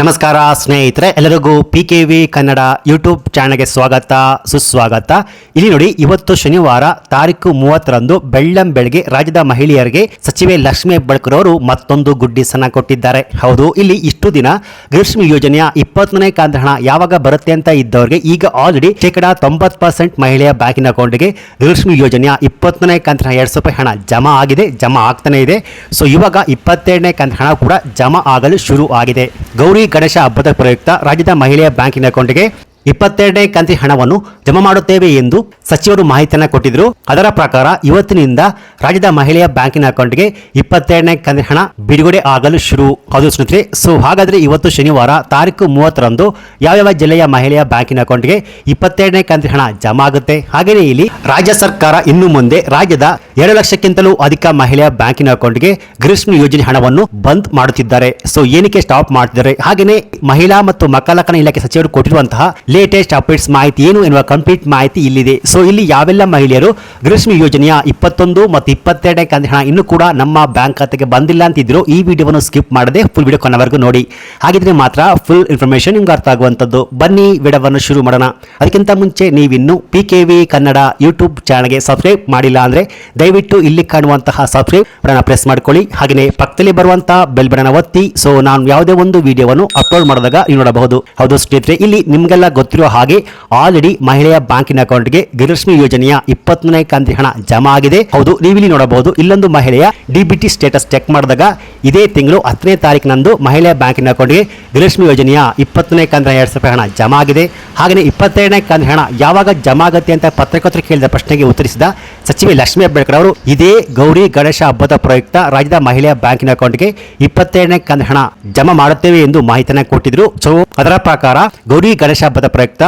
ನಮಸ್ಕಾರ ಸ್ನೇಹಿತರೆ, ಎಲ್ಲರಿಗೂ P K V Kannada YouTube ಚಾನಲ್ಗೆ ಸ್ವಾಗತ, ಸುಸ್ವಾಗತ. ಇಲ್ಲಿ ನೋಡಿ, ಇವತ್ತು ಶನಿವಾರ ತಾರೀಕು ಮೂವತ್ತರಂದು ಬೆಳ್ಳಂ ಬೆಳಗ್ಗೆ ರಾಜ್ಯದ ಮಹಿಳೆಯರಿಗೆ ಸಚಿವೆ ಲಕ್ಷ್ಮೀ ಹೆಬ್ಬಾಳ್ಕರ್ ಅವರು ಮತ್ತೊಂದು ಗುಡ್ಡಿಸನ್ನ ಕೊಟ್ಟಿದ್ದಾರೆ. ಹೌದು, ಇಲ್ಲಿ ಇಷ್ಟು ದಿನ ಗೃಹಲಕ್ಷ್ಮಿ ಯೋಜನೆಯ ಇಪ್ಪತ್ತನೇ ಕಂತ ಹಣ ಯಾವಾಗ ಬರುತ್ತೆ ಅಂತ ಇದ್ದವರಿಗೆ ಈಗ ಆಲ್ರೆಡಿ ಶೇಕಡ ತೊಂಬತ್ತು ಪರ್ಸೆಂಟ್ ಮಹಿಳೆಯ ಬ್ಯಾಂಕಿನ ಅಕೌಂಟ್ಗೆ ಗೃಹಲಕ್ಷ್ಮಿ ಯೋಜನೆಯ ಇಪ್ಪತ್ತನೇ ಹಣ, ಎರಡು ರೂಪಾಯಿ ಹಣ ಜಮಾ ಆಗಿದೆ, ಜಮಾ ಆಗ್ತಾನೆ ಇದೆ. ಸೊ ಇವಾಗ ಇಪ್ಪತ್ತೆರಡನೇ ಕಂತ ಹಣ ಕೂಡ ಜಮಾ ಆಗಲು ಶುರು ಆಗಿದೆ. ಗೌರಿ ಗಣೇಶ ಹಬ್ಬದ ಪ್ರಯುಕ್ತ ರಾಜ್ಯದ ಮಹಿಳೆಯ ಬ್ಯಾಂಕಿನ ಅಕೌಂಟ್ಗೆ ಇಪ್ಪತ್ತೆರಡನೇ ಕಂತಿ ಹಣವನ್ನು ಜಮಾ ಮಾಡುತ್ತೇವೆ ಎಂದು ಸಚಿವರು ಮಾಹಿತಿಯನ್ನು ಕೊಟ್ಟಿದ್ರು. ಅದರ ಪ್ರಕಾರ ಇವತ್ತಿನಿಂದ ರಾಜ್ಯದ ಮಹಿಳೆಯ ಬ್ಯಾಂಕಿನ ಅಕೌಂಟ್ಗೆ ಇಪ್ಪತ್ತೆರಡನೇ ಕಂತಿ ಹಣ ಬಿಡುಗಡೆ ಆಗಲು ಶುರು. ಹೌದು ಸ್ನೇಹಿತರೆ, ಸೊ ಹಾಗಾದ್ರೆ ಇವತ್ತು ಶನಿವಾರ ತಾರೀಕು ಮೂವತ್ತರಂದು ಯಾವ ಜಿಲ್ಲೆಯ ಮಹಿಳೆಯ ಬ್ಯಾಂಕಿನ ಅಕೌಂಟ್ಗೆ ಇಪ್ಪತ್ತೆರಡನೇ ಕಂತಿ ಹಣ ಜಮಾ ಆಗುತ್ತೆ? ಹಾಗೆಯೇ ಇಲ್ಲಿ ರಾಜ್ಯ ಸರ್ಕಾರ ಇನ್ನು ಮುಂದೆ ರಾಜ್ಯದ ಎರಡು ಲಕ್ಷಕ್ಕಿಂತಲೂ ಅಧಿಕ ಮಹಿಳೆಯ ಬ್ಯಾಂಕಿನ ಅಕೌಂಟ್ಗೆ ಗ್ರೀಷ್ಮ ಯೋಜನೆ ಹಣವನ್ನು ಬಂದ್ ಮಾಡುತ್ತಿದ್ದಾರೆ. ಸೊ ಏನಕ್ಕೆ ಸ್ಟಾಪ್ ಮಾಡ್ತಿದ್ದಾರೆ? ಹಾಗೆಯೇ ಮಹಿಳಾ ಮತ್ತು ಮಕ್ಕಳ ಇಲಾಖೆ ಸಚಿವರು ಕೊಟ್ಟಿರುವಂತಹ ಲೇಟೆಸ್ಟ್ ಅಪ್ಡೇಟ್ಸ್ ಮಾಹಿತಿ ಏನು ಎನ್ನುವ ಕಂಪ್ಲೀಟ್ ಮಾಹಿತಿ ಇಲ್ಲಿದೆ. ಸೊ ಇಲ್ಲಿ ಯಾವೆಲ್ಲ ಮಹಿಳೆಯರು ಗೃಹಲಕ್ಷ್ಮಿ ಯೋಜನೆಯ ಇಪ್ಪತ್ತೊಂದು ಮತ್ತು ಇಪ್ಪತ್ತೆರಡನೇ ಕಂತಿನ ಹಣ ಇನ್ನೂ ಕೂಡ ನಮ್ಮ ಬ್ಯಾಂಕ್ ಖಾತೆಗೆ ಬಂದಿಲ್ಲ ಅಂತಿದ್ರು. ಈ ವಿಡಿಯೋವನ್ನು ಸ್ಕಿಪ್ ಮಾಡದೆ ಫುಲ್ ವಿಡಿಯೋ ಕೊನೆವರೆಗೂ ನೋಡಿ. ಹಾಗಿದ್ರೆ ಮಾತ್ರ ಫುಲ್ ಇನ್ಫಾರ್ಮೇಶನ್ ನಿಮ್ಗೆ ಅರ್ಥ ಆಗುವಂಥದ್ದು. ಬನ್ನಿ, ವಿಡಿಯೋವನ್ನು ಶುರು ಮಾಡೋಣ. ಅದಕ್ಕಿಂತ ಮುಂಚೆ ನೀವಿನ್ನು P K V Kannada YouTube ಚಾನಲ್ಗೆ ಸಬ್ಸ್ಕ್ರೈಬ್ ಮಾಡಿಲ್ಲ ಅಂದರೆ ದಯವಿಟ್ಟು ಇಲ್ಲಿ ಕಾಣುವಂತಹ ಸಬ್ಸ್ಕ್ರೈಬ್ ಬಟನ್ ಪ್ರೆಸ್ ಮಾಡ್ಕೊಳ್ಳಿ. ಹಾಗೆಯೇ ಪಕ್ಕದಲ್ಲಿ ಬರುವಂತಹ ಬೆಲ್ ಬಟನ್ ಒತ್ತಿ. ಸೊ ನಾನು ಯಾವುದೇ ಒಂದು ವಿಡಿಯೋವನ್ನು ಅಪ್ಲೋಡ್ ಮಾಡಿದಾಗ ನೀವು ನೋಡಬಹುದು. ಹೌದು ಸ್ನೇಹಿತರೆ, ಇಲ್ಲಿ ನಿಮಗೆಲ್ಲ ಗೊತ್ತಿರೋ ಹಾಗೆ ಆಲ್ರೆಡಿ ಮಹಿಳೆಯ ಬ್ಯಾಂಕಿನ ಅಕೌಂಟ್ಗೆ ಗೃಹಲಕ್ಷ್ಮಿ ಯೋಜನೆಯ ಇಪ್ಪತ್ತನೇ ಕಂತಿ ಹಣ ಜಮಾ ಆಗಿದೆ. ಹೌದು, ನೀವಿಲ್ಲಿ ನೋಡಬಹುದು, ಇಲ್ಲೊಂದು ಮಹಿಳೆಯ ಡಿಬಿಟಿ ಸ್ಟೇಟಸ್ ಚೆಕ್ ಮಾಡಿದಾಗ ಇದೇ ತಿಂಗಳು ಹತ್ತನೇ ತಾರೀಕಿನಂದು ಮಹಿಳೆಯ ಬ್ಯಾಂಕಿನ ಅಕೌಂಟ್ಗೆ ಗೃಹಲಕ್ಷ್ಮಿ ಯೋಜನೆಯ ಇಪ್ಪತ್ತನೇ ಕಂತಿನ ಎರಡು ಸಾವಿರ ಹಣ ಜಮಾ ಆಗಿದೆ. ಹಾಗೆಯೇ ಇಪ್ಪತ್ತೆರಡನೇ ಕಂತಿನ ಹಣ ಯಾವಾಗ ಜಮಾ ಆಗುತ್ತೆ ಅಂತ ಪತ್ರಕರ್ತರು ಕೇಳಿದ ಪ್ರಶ್ನೆಗೆ ಉತ್ತರಿಸಿದ ಸಚಿವೆ ಲಕ್ಷ್ಮೀ ಹೆಬ್ಬಾಳ್ಕರ್ ಅವರು, ಇದೇ ಗೌರಿ ಗಣೇಶ ಹಬ್ಬದ ಪ್ರಯುಕ್ತ ರಾಜ್ಯದ ಮಹಿಳೆಯ ಬ್ಯಾಂಕಿನ ಅಕೌಂಟ್ಗೆ ಇಪ್ಪತ್ತೆರಡನೇ ಕಂತಿನ ಹಣ ಜಮಾ ಮಾಡುತ್ತೇವೆ ಎಂದು ಮಾಹಿತಿಯನ್ನು ಕೊಟ್ಟಿದ್ರು. ಸೊ ಅದರ ಪ್ರಕಾರ ಗೌರಿ ಗಣೇಶ ಹಬ್ಬದ ಪ್ರಯುಕ್ತ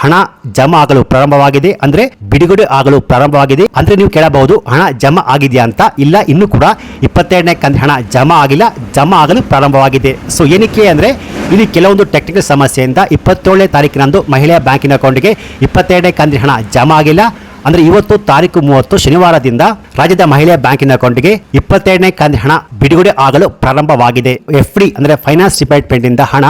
ಹಣ ಜಮಾ ಆಗಲು ಪ್ರಾರಂಭವಾಗಿದೆ ಅಂದ್ರೆ ಬಿಡುಗಡೆ ಆಗಲು ಪ್ರಾರಂಭವಾಗಿದೆ ಅಂದ್ರೆ ನೀವು ಕೇಳಬಹುದು, ಹಣ ಜಮಾ ಆಗಿದೆಯಾ ಅಂತ? ಇಲ್ಲ, ಇನ್ನು ಕೂಡ ಇಪ್ಪತ್ತೆರಡನೇ ಕಂತು ಹಣ ಜಮಾ ಆಗಿಲ್ಲ, ಜಮಾ ಆಗಲು ಪ್ರಾರಂಭವಾಗಿದೆ. ಸೊ ಏನಕ್ಕೆ ಅಂದ್ರೆ ಇಲ್ಲಿ ಕೆಲವೊಂದು ಟೆಕ್ನಿಕಲ್ ಸಮಸ್ಯೆಯಿಂದ ಇಪ್ಪತ್ತೇಳನೇ ತಾರೀಕಿನಂದು ಮಹಿಳೆಯ ಬ್ಯಾಂಕಿನ ಅಕೌಂಟ್ಗೆ ಇಪ್ಪತ್ತೆರಡನೇ ಕಂತಿನ ಹಣ ಜಮಾ ಆಗಿಲ್ಲ. ಅಂದ್ರೆ ಇವತ್ತು ತಾರೀಕು ಮೂವತ್ತು ಶನಿವಾರದಿಂದ ರಾಜ್ಯದ ಮಹಿಳೆಯ ಬ್ಯಾಂಕಿನ ಅಕೌಂಟ್ಗೆ ಇಪ್ಪತ್ತೆರಡನೇ ಕಂತು ಹಣ ಬಿಡುಗಡೆ ಆಗಲು ಪ್ರಾರಂಭವಾಗಿದೆ. ಎಫ್ ಡಿ ಅಂದ್ರೆ ಫೈನಾನ್ಸ್ ಡಿಪಾರ್ಟ್ಮೆಂಟ್ ಇಂದ ಹಣ,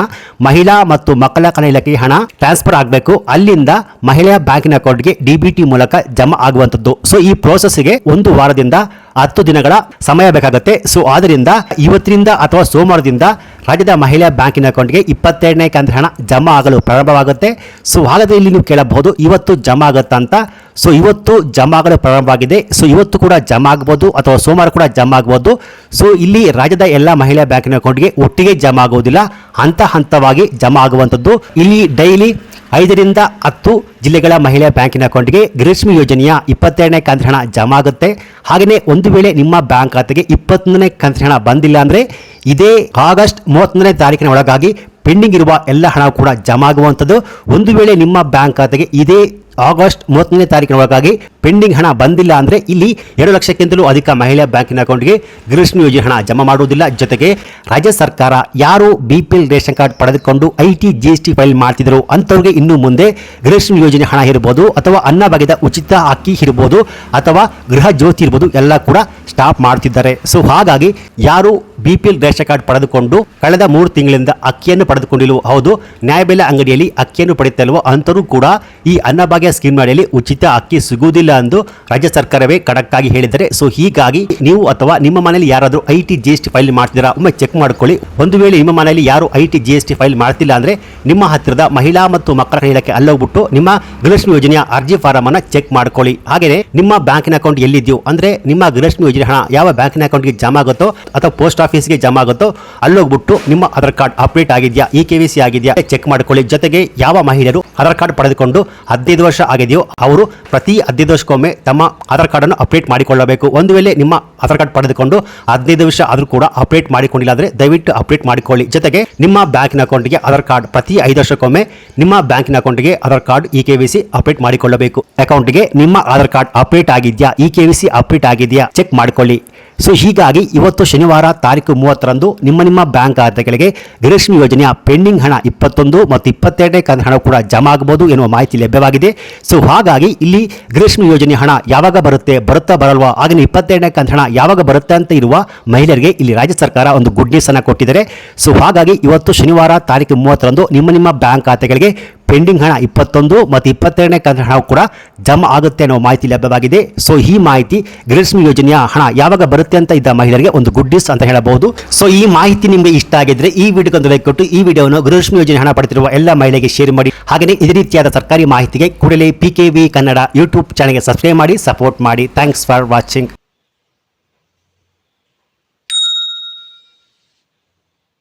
ಮಹಿಳಾ ಮತ್ತು ಮಕ್ಕಳ ಕಲ್ಯಾಣ ಇಲಾಖೆಗೆ ಹಣ ಟ್ರಾನ್ಸ್ಫರ್ ಆಗಬೇಕು. ಅಲ್ಲಿಂದ ಮಹಿಳೆಯ ಬ್ಯಾಂಕಿನ ಅಕೌಂಟ್ಗೆ ಡಿಬಿಟಿ ಮೂಲಕ ಜಮಾ ಆಗುವಂತದ್ದು ಸೊ ಈ ಪ್ರೋಸೆಸ್ಗೆ ಒಂದು ವಾರದಿಂದ ಹತ್ತು ದಿನಗಳ ಸಮಯ ಬೇಕಾಗುತ್ತೆ. ಸೊ ಆದ್ದರಿಂದ ಇವತ್ತಿನಿಂದ ಅಥವಾ ಸೋಮವಾರದಿಂದ ರಾಜ್ಯದ ಮಹಿಳಾ ಬ್ಯಾಂಕಿನ ಅಕೌಂಟ್ಗೆ ಇಪ್ಪತ್ತೆರಡನೇ ಕಂತು ಹಣ ಜಮಾ ಆಗಲು ಪ್ರಾರಂಭವಾಗುತ್ತೆ. ಸೊ ಹಾಗಾದರೆ ಇಲ್ಲಿ ನೀವು ಕೇಳಬಹುದು, ಇವತ್ತು ಜಮಾ ಆಗುತ್ತಾ ಅಂತ. ಸೊ ಇವತ್ತು ಜಮಾ ಆಗಲು ಪ್ರಾರಂಭವಾಗಿದೆ. ಸೊ ಇವತ್ತು ಕೂಡ ಜಮಾ ಆಗ್ಬೋದು ಅಥವಾ ಸೋಮವಾರ ಕೂಡ ಜಮಾ ಆಗ್ಬೋದು. ಸೊ ಇಲ್ಲಿ ರಾಜ್ಯದ ಎಲ್ಲ ಮಹಿಳಾ ಬ್ಯಾಂಕಿನ ಅಕೌಂಟ್ಗೆ ಒಟ್ಟಿಗೆ ಜಮಾ ಆಗುವುದಿಲ್ಲ. ಹಂತ ಹಂತವಾಗಿ ಜಮಾ ಆಗುವಂಥದ್ದು. ಇಲ್ಲಿ ಡೈಲಿ ಐದರಿಂದ ಹತ್ತು ಜಿಲ್ಲೆಗಳ ಮಹಿಳೆಯ ಬ್ಯಾಂಕಿನ ಅಕೌಂಟ್ಗೆ ಗೃಹಲಕ್ಷ್ಮಿ ಯೋಜನೆಯ ಇಪ್ಪತ್ತೆರಡನೇ ಕಂತಿನ ಹಣ ಜಮಾ ಆಗುತ್ತೆ ಹಾಗೆಯೇ ಒಂದು ವೇಳೆ ನಿಮ್ಮ ಬ್ಯಾಂಕ್ ಖಾತೆಗೆ ಇಪ್ಪತ್ತೊಂದನೇ ಕಂತಿನ ಹಣ ಬಂದಿಲ್ಲ ಅಂದರೆ ಇದೇ ಆಗಸ್ಟ್ ಮೂವತ್ತೊಂದನೇ ತಾರೀಕಿನ ಒಳಗಾಗಿ ಪೆಂಡಿಂಗ್ ಇರುವ ಎಲ್ಲ ಹಣ ಕೂಡ ಜಮಾ ಆಗುವಂಥದ್ದು ಒಂದು ವೇಳೆ ನಿಮ್ಮ ಬ್ಯಾಂಕ್ ಖಾತೆಗೆ ಇದೇ ಆಗಸ್ಟ್ ಮೂವತ್ತನೇ ತಾರೀಕಿನ ಒಳಗಾಗಿ ಪೆಂಡಿಂಗ್ ಹಣ ಬಂದಿಲ್ಲ ಅಂದರೆ ಇಲ್ಲಿ ಎರಡು ಲಕ್ಷಕ್ಕಿಂತಲೂ ಅಧಿಕ ಮಹಿಳಾ ಬ್ಯಾಂಕಿನ ಅಕೌಂಟ್ಗೆ ಗೃಹಿಣಿ ಯೋಜನೆ ಹಣ ಜಮಾ ಮಾಡುವುದಿಲ್ಲ. ಜೊತೆಗೆ ರಾಜ್ಯ ಸರ್ಕಾರ ಯಾರು B P L ration card ಪಡೆದುಕೊಂಡು I T G S T file ಮಾಡ್ತಿದ್ರು ಅಂಥವ್ರಿಗೆ ಇನ್ನು ಮುಂದೆ ಗೃಹಿಣಿ ಯೋಜನೆ ಹಣ ಇರ್ಬೋದು ಅಥವಾ ಅನ್ನ ಬಗೆದ ಉಚಿತ ಅಕ್ಕಿ ಇರ್ಬೋದು ಅಥವಾ ಗೃಹ ಜ್ಯೋತಿ ಇರ್ಬೋದು, ಎಲ್ಲ ಕೂಡ ಸ್ಟಾಪ್ ಮಾಡ್ತಿದ್ದಾರೆ. ಸೊ ಹಾಗಾಗಿ ಯಾರು ಬಿ ಪಿ ರೇಷನ್ ಕಾರ್ಡ್ ಪಡೆದುಕೊಂಡು ಕಳೆದ ಮೂರು ತಿಂಗಳಿಂದ ಅಕ್ಕಿಯನ್ನು ಪಡೆದುಕೊಂಡಿಲ್ವೋ ಹೌದು, ನ್ಯಾಯಬೆಲೆ ಅಂಗಡಿಯಲ್ಲಿ ಅಕ್ಕಿಯನ್ನು ಪಡೆಯುತ್ತಲ್ವೋ ಅಂತರೂ ಕೂಡ ಈ ಅನ್ನಭಾಗ್ಯ ಸ್ಕೀಮ್ ಅಡಿಯಲ್ಲಿ ಉಚಿತ ಅಕ್ಕಿ ಸಿಗುವುದಿಲ್ಲ ಎಂದು ರಾಜ್ಯ ಸರ್ಕಾರವೇ ಖಡಕ್ ಆಗಿ ಹೇಳಿದರೆ ಸೊ, ಹೀಗಾಗಿ ನೀವು ಅಥವಾ ನಿಮ್ಮ ಮನೆಯಲ್ಲಿ ಯಾರಾದರೂ I T G S T file ಮಾಡ್ತಿದ್ದೀರಾ, ಒಮ್ಮೆ ಚೆಕ್ ಮಾಡ್ಕೊಳ್ಳಿ. ಒಂದು ವೇಳೆ ನಿಮ್ಮ ಮನೆಯಲ್ಲಿ ಯಾರು I T G S T file ಮಾಡ್ತಿಲ್ಲ ಅಂದರೆ ನಿಮ್ಮ ಹತ್ತಿರದ ಮಹಿಳಾ ಮತ್ತು ಮಕ್ಕಳ ಇಲಾಖೆ ಅಲ್ಲೋಗ್ಬಿಟ್ಟು ನಿಮ್ಮ ಗೃಹಲಕ್ಷ್ಮಿ ಯೋಜನೆಯ ಅರ್ಜಿ ಫಾರಂ ಅನ್ನು ಚೆಕ್ ಮಾಡ್ಕೊಳ್ಳಿ. ಹಾಗೆಯೇ ನಿಮ್ಮ ಬ್ಯಾಂಕಿನ ಅಕೌಂಟ್ ಎಲ್ಲಿದೆಯೋ, ಅಂದರೆ ನಿಮ್ಮ ಗೃಹಲಕ್ಷ್ಮಿ ಯೋಜನೆ ಹಣ ಯಾವ ಬ್ಯಾಂಕಿನ ಅಕೌಂಟ್ಗೆ ಜಮಾ ಆಗುತ್ತೋ ಅಥವಾ ಪೋಸ್ಟ್ ಆಫೀಸ್ಗೆ ಜಮಾ ಆಗುತ್ತೋ, ಅಲ್ಲೋಗ್ಬಿಟ್ಟು ನಿಮ್ಮ ಆಧಾರ್ ಕಾರ್ಡ್ ಅಪ್ಡೇಟ್ ಆಗಿದೆಯಾ ಇ ಕೆ ವಿ ಸಿ ಆಗಿದೆಯಾ ಚೆಕ್ ಮಾಡ್ಕೊಳ್ಳಿ. ಜೊತೆಗೆ ಯಾವ ಮಹಿಳೆಯರು ಆಧಾರ್ ಕಾರ್ಡ್ ಪಡೆದುಕೊಂಡು ಹದಿನೈದು ವರ್ಷ ಆಗಿದೆಯೋ, ಅವರು ಪ್ರತಿ ಹದಿನೈದು ವರ್ಷಕ್ಕೊಮ್ಮೆ ತಮ್ಮ ಆಧಾರ್ ಕಾರ್ಡ್ ಅನ್ನು ಅಪ್ಡೇಟ್ ಮಾಡಿಕೊಳ್ಳಬೇಕು. ಒಂದು ವೇಳೆ ನಿಮ್ಮ ಆಧಾರ್ ಕಾರ್ಡ್ ಪಡೆದುಕೊಂಡು ಹದಿನೈದು ವರ್ಷ ಆದರೂ ಕೂಡ ಅಪ್ಡೇಟ್ ಮಾಡಿಕೊಂಡಿಲ್ಲ ಅಂದ್ರೆ ದಯವಿಟ್ಟು ಅಪ್ಡೇಟ್ ಮಾಡಿಕೊಳ್ಳಿ. ಜೊತೆಗೆ ನಿಮ್ಮ ಬ್ಯಾಂಕಿನ ಅಕೌಂಟ್ಗೆ ಆಧಾರ್ ಕಾರ್ಡ್ ಪ್ರತಿ ಐದು ವರ್ಷಕ್ಕೊಮ್ಮೆ ನಿಮ್ಮ ಬ್ಯಾಂಕಿನ ಅಕೌಂಟ್ಗೆ Aadhaar card E K V C update ಮಾಡಿಕೊಳ್ಳಬೇಕು. ಅಕೌಂಟ್ಗೆ ನಿಮ್ಮ ಆಧಾರ್ ಕಾರ್ಡ್ ಅಪ್ಡೇಟ್ ಆಗಿದೆಯಾ E K V C update ಆಗಿದೆಯಾ ಚೆಕ್ ಮಾಡಿಕೊಳ್ಳಿ. ಸೊ ಹೀಗಾಗಿ ಇವತ್ತು ಶನಿವಾರ ತಾರೀಕು ಮೂವತ್ತರಂದು ನಿಮ್ಮ ನಿಮ್ಮ ಬ್ಯಾಂಕ್ ಖಾತೆಗಳಿಗೆ ಗೃಹಲಕ್ಷ್ಮಿ ಯೋಜನೆಯ ಪೆಂಡಿಂಗ್ ಹಣ ಇಪ್ಪತ್ತೊಂದು ಮತ್ತು ಇಪ್ಪತ್ತೆರಡನೇ ಕಂತ ಹಣ ಕೂಡ ಜಮಾ ಆಗಬಹುದು ಎನ್ನುವ ಮಾಹಿತಿ ಲಭ್ಯವಾಗಿದೆ. ಸೊ ಹಾಗಾಗಿ ಇಲ್ಲಿ ಗೃಹಲಕ್ಷ್ಮಿ ಯೋಜನೆ ಹಣ ಯಾವಾಗ ಬರುತ್ತೆ, ಬರುತ್ತಾ ಬರಲ್ವಾ ಆಗಿನ ಇಪ್ಪತ್ತೆರಡನೇ ಕಂತ ಹಣ ಯಾವಾಗ ಬರುತ್ತೆ ಅಂತ ಇರುವ ಮಹಿಳೆಯರಿಗೆ ಇಲ್ಲಿ ರಾಜ್ಯ ಸರ್ಕಾರ ಒಂದು ಗುಡ್ ನ್ಯೂಸ್ ಅನ್ನ ಕೊಟ್ಟಿದ್ದಾರೆ. ಸೊ ಹಾಗಾಗಿ ಇವತ್ತು ಶನಿವಾರ ತಾರೀಕು ಮೂವತ್ತರಂದು ನಿಮ್ಮ ನಿಮ್ಮ ಬ್ಯಾಂಕ್ ಖಾತೆಗಳಿಗೆ ಪೆಂಡಿಂಗ್ ಹಣ ಇಪ್ಪತ್ತೊಂದು ಮತ್ತು ಇಪ್ಪತ್ತೆರಡನೇ ಕಂತಿನ ಹಣ ಕೂಡ ಜಮಾ ಆಗುತ್ತೆ ಅನ್ನೋ ಮಾಹಿತಿ ಲಭ್ಯವಾಗಿದೆ. ಸೊ ಈ ಮಾಹಿತಿ ಗೃಹಲಕ್ಷ್ಮಿ ಯೋಜನೆಯ ಹಣ ಯಾವಾಗ ಬರುತ್ತೆ ಅಂತ ಇದ್ದ ಮಹಿಳೆಯರಿಗೆ ಒಂದು ಗುಡ್ ನ್ಯೂಸ್ ಅಂತ ಹೇಳಬಹುದು. ಸೊ ಈ ಮಾಹಿತಿ ನಿಮಗೆ ಇಷ್ಟ ಆಗಿದ್ರೆ ಈ ವಿಡಿಯೋಗೊಂದು ಲೈಕ್ ಕೊಟ್ಟು ಈ ವಿಡಿಯೋವನ್ನು ಗೃಹಲಕ್ಷ್ಮಿ ಯೋಜನೆ ಹಣ ಪಡೆದಿರುವ ಎಲ್ಲ ಮಹಿಳೆಗೆ ಶೇರ್ ಮಾಡಿ. ಹಾಗೆಯೇ ಇದೇ ರೀತಿಯಾದ ಸರ್ಕಾರಿ ಮಾಹಿತಿಗೆ ಕೂಡಲೇ P K V Kannada YouTube ಚಾನಲ್ಗೆ ಸಬ್ಸ್ಕ್ರೈಬ್ ಮಾಡಿ ಸಪೋರ್ಟ್ ಮಾಡಿ. Thanks for watching